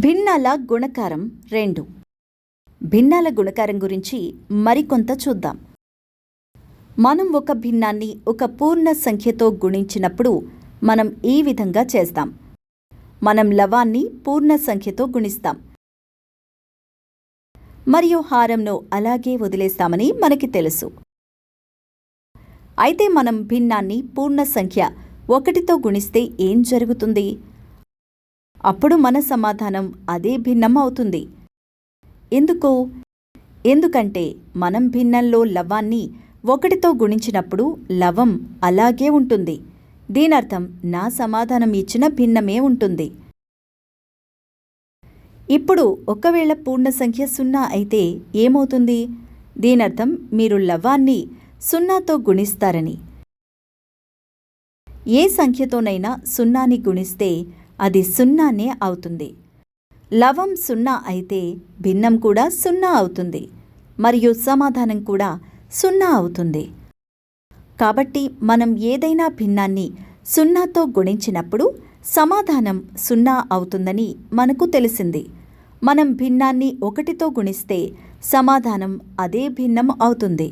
భిన్నాల గుణకారం రెండు. భిన్నాల గుణకారం గురించి మరికొంత చూద్దాం. మనం ఒక భిన్నాన్ని ఒక పూర్ణ సంఖ్యతో గుణించినప్పుడు మనం ఈ విధంగా చేస్తాం. మనం లవాన్ని పూర్ణ సంఖ్యతో గుణిస్తాం. మరియు హారంను అలాగే వదిలేస్తామని మనకి తెలుసు. అయితే మనం భిన్నాన్ని పూర్ణ సంఖ్య ఒకటితో గుణిస్తే ఏం జరుగుతుంది? అప్పుడు మన సమాధానం అదే భిన్నం అవుతుంది ఎందుకు? ఎందుకంటే మనం భిన్నంలో లవాన్ని ఒకటితో గుణించినప్పుడు లవం అలాగే ఉంటుంది. దీనర్థం నా సమాధానం ఇచ్చిన భిన్నమే ఉంటుంది. ఇప్పుడు ఒకవేళ పూర్ణ సంఖ్య సున్నా అయితే ఏమవుతుంది? దీనర్థం మీరు లవాన్ని సున్నాతో గుణిస్తారని. ఏ సంఖ్యతోనైనా సున్నాని గుణిస్తే అది సున్నానే అవుతుంది. లవం సున్నా అయితే భిన్నం కూడా సున్నా అవుతుంది. మరియు సమాధానం కూడా సున్నా అవుతుంది. కాబట్టి మనం ఏదైనా భిన్నాన్ని సున్నాతో గుణించినప్పుడు సమాధానం సున్నా అవుతుందని మనకు తెలిసింది. మనం భిన్నాన్ని ఒకటితో గుణిస్తే సమాధానం అదే భిన్నం అవుతుంది.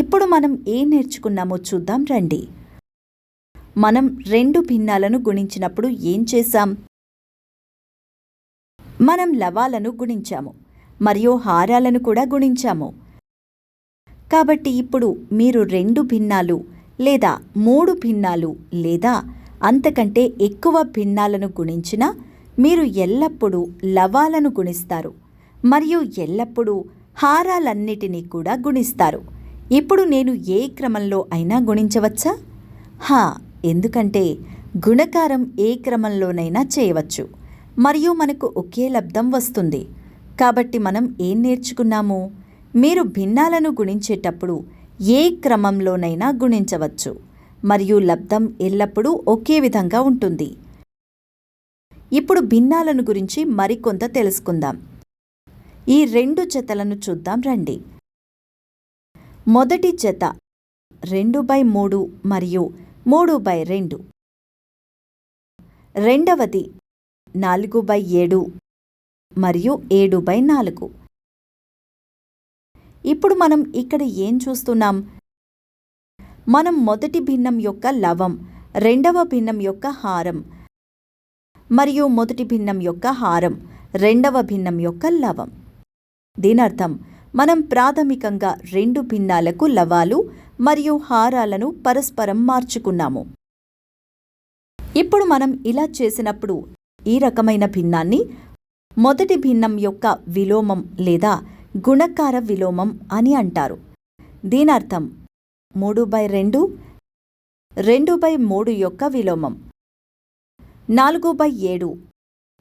ఇప్పుడు మనం ఏం నేర్చుకున్నామో చూద్దాం రండి. మనం రెండు భిన్నాలను గుణించినప్పుడు ఏం చేశాం? మనం లవాలను గుణించాము మరియు హారాలను కూడా గుణించాము. కాబట్టి ఇప్పుడు మీరు రెండు భిన్నాలు లేదా మూడు భిన్నాలు లేదా అంతకంటే ఎక్కువ భిన్నాలను గుణించినా మీరు ఎల్లప్పుడూ లవాలను గుణిస్తారు మరియు ఎల్లప్పుడూ హారాలన్నిటినీ కూడా గుణిస్తారు. ఇప్పుడు నేను ఏ క్రమంలో అయినా గుణించవచ్చా? హా ఎందుకంటే గుణకారం ఏ క్రమంలోనైనా చేయవచ్చు. మరియు మనకు ఒకే లబ్ధం వస్తుంది. కాబట్టి మనం ఏం నేర్చుకున్నాము? మీరు భిన్నాలను గుణించేటప్పుడు ఏ క్రమంలోనైనా గుణించవచ్చు. మరియు లబ్ధం ఎల్లప్పుడూ ఒకే విధంగా ఉంటుంది. ఇప్పుడు భిన్నాలను గురించి మరికొంత తెలుసుకుందాం. ఈ రెండు జతలను చూద్దాం రండి. మొదటి జత రెండు బై మూడు మరియు మూడు బై రెండు. రెండవది నాలుగు బై ఏడు మరియు ఏడు బై నాలుగు. ఇప్పుడు మనం ఇక్కడ ఏం చూస్తున్నాం? మనం మొదటి భిన్నం యొక్క లవం రెండవ భిన్నం యొక్క హారం మరియు మొదటి భిన్నం యొక్క హారం రెండవ భిన్నం యొక్క లవం. దీనర్థం మనం ప్రాథమికంగా రెండు భిన్నాలకు లవాలు మరియు హారాలను పరస్పరం మార్చుకున్నాము. ఇప్పుడు మనం ఇలా చేసినప్పుడు ఈ రకమైన భిన్నాన్ని మొదటి భిన్నం యొక్క విలోమం లేదా గుణకార విలోమం అని అంటారు. దీనర్థం మూడు బై రెండు రెండు బై మూడు యొక్క విలోమం నాలుగు బై ఏడు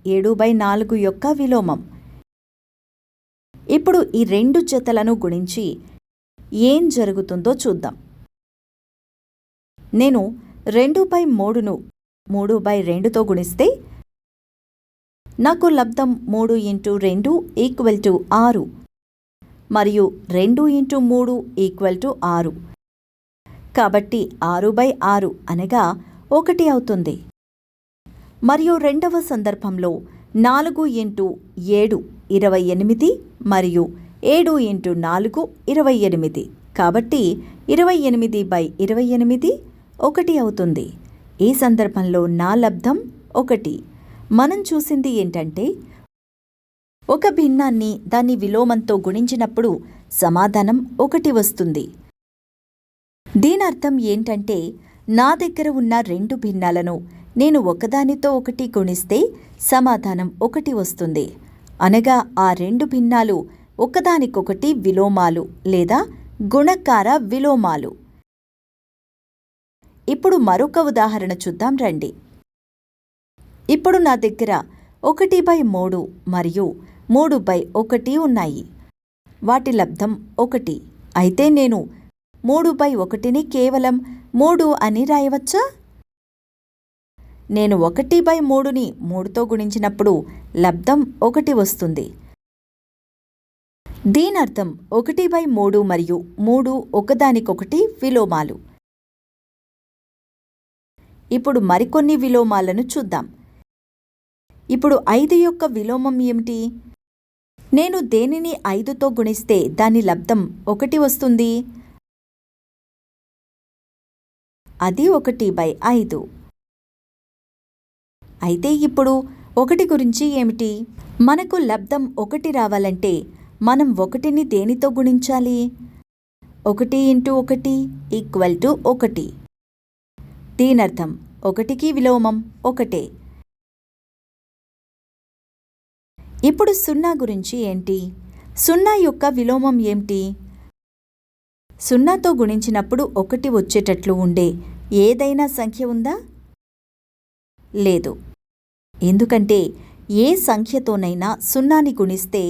ఏడు బై నాలుగు యొక్క విలోమం. ఇప్పుడు ఈ రెండు జతలను గుణించి ఏం జరుగుతుందో చూద్దాం. నేను రెండు బై మూడును మూడు బై రెండుతో గుణిస్తే నాకు లబ్ధం మూడు ఇంటూ రెండు ఈక్వల్ టు ఆరు మరియు రెండు ఇంటూ మూడు ఈక్వల్ టు ఆరు. కాబట్టి ఆరు బై ఆరు అనగా ఒకటి అవుతుంది. మరియు రెండవ సందర్భంలో నాలుగు ఇంటూ ఏడు ఇరవై ఎనిమిది మరియు ఏడు ఇంటూ నాలుగు ఇరవై ఎనిమిది. కాబట్టి ఇరవై ఎనిమిది బై ఇరవై ఎనిమిది ఒకటి అవుతుంది. ఈ సందర్భంలో నా లబ్ధం ఒకటి. మనం చూసింది ఏంటంటే ఒక భిన్నాన్ని దాని విలోమంతో గుణించినప్పుడు సమాధానం ఒకటి వస్తుంది. దీనర్థం ఏంటంటే నా దగ్గర ఉన్న రెండు భిన్నాలను నేను ఒకదానితో ఒకటి గుణిస్తే సమాధానం ఒకటి వస్తుంది. అనగా ఆ రెండు భిన్నాలు ఒకదానికొకటి విలోమాలు లేదా గుణకార విలోమాలు. ఇప్పుడు మరొక ఉదాహరణ చూద్దాం రండి. ఇప్పుడు నా దగ్గర ఒకటి బై మూడు మరియు మూడు బై ఒకటి ఉన్నాయి. వాటి లబ్ధం ఒకటి. అయితే నేను మూడు బై ఒకటిని కేవలం మూడు అని రాయవచ్చా? నేను ఒకటి బై మూడుని మూడుతో గుణించినప్పుడు లబ్ధం ఒకటి వస్తుంది. దీనర్థం ఒకటి బై మూడు మరియు మూడు ఒకదానికొకటి విలోమాలు. ఇప్పుడు మరికొన్ని విలోమాలను చూద్దాం. ఇప్పుడు ఐదు యొక్క విలోమం ఏమిటి? నేను దేనిని ఐదుతో గుణిస్తే దాని లబ్ధం ఒకటి వస్తుంది? అది ఒకటి బై ఐదు. అయితే ఇప్పుడు ఒకటి గురించి ఏమిటి? మనకు లబ్ధం ఒకటి రావాలంటే మనం ఒకటిని దేనితో గుణించాలి? ఒకటి ఇంటూ ఒకటి ఈక్వల్ టు ఒకటి. దీనర్థం ఒకటికి విలోమం ఒకటే. ఇప్పుడు సున్నా గురించి ఏంటి? సున్నా యొక్క విలోమం ఏమిటి? సున్నాతో గుణించినప్పుడు ఒకటి వచ్చేటట్లు ఉండే ఏదైనా సంఖ్య ఉందా? లేదు. ఎందుకంటే ఏ సంఖ్యతోనైనా సున్నాని గుణిస్తే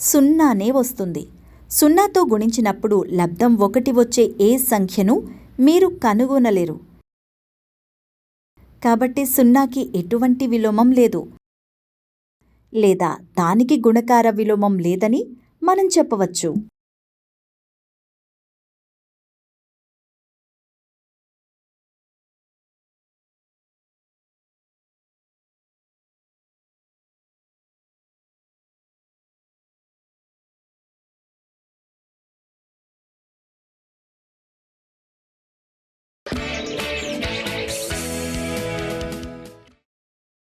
సున్నానే వస్తుంది. సున్నాతో గుణించినప్పుడు లబ్ధం ఒకటి వచ్చే ఏ సంఖ్యను మీరు కనుగొనలేరు. కాబట్టి సున్నాకి ఎటువంటి విలోమం లేదు. లేదా దానికి గుణకార విలోమం లేదని మనం చెప్పవచ్చు.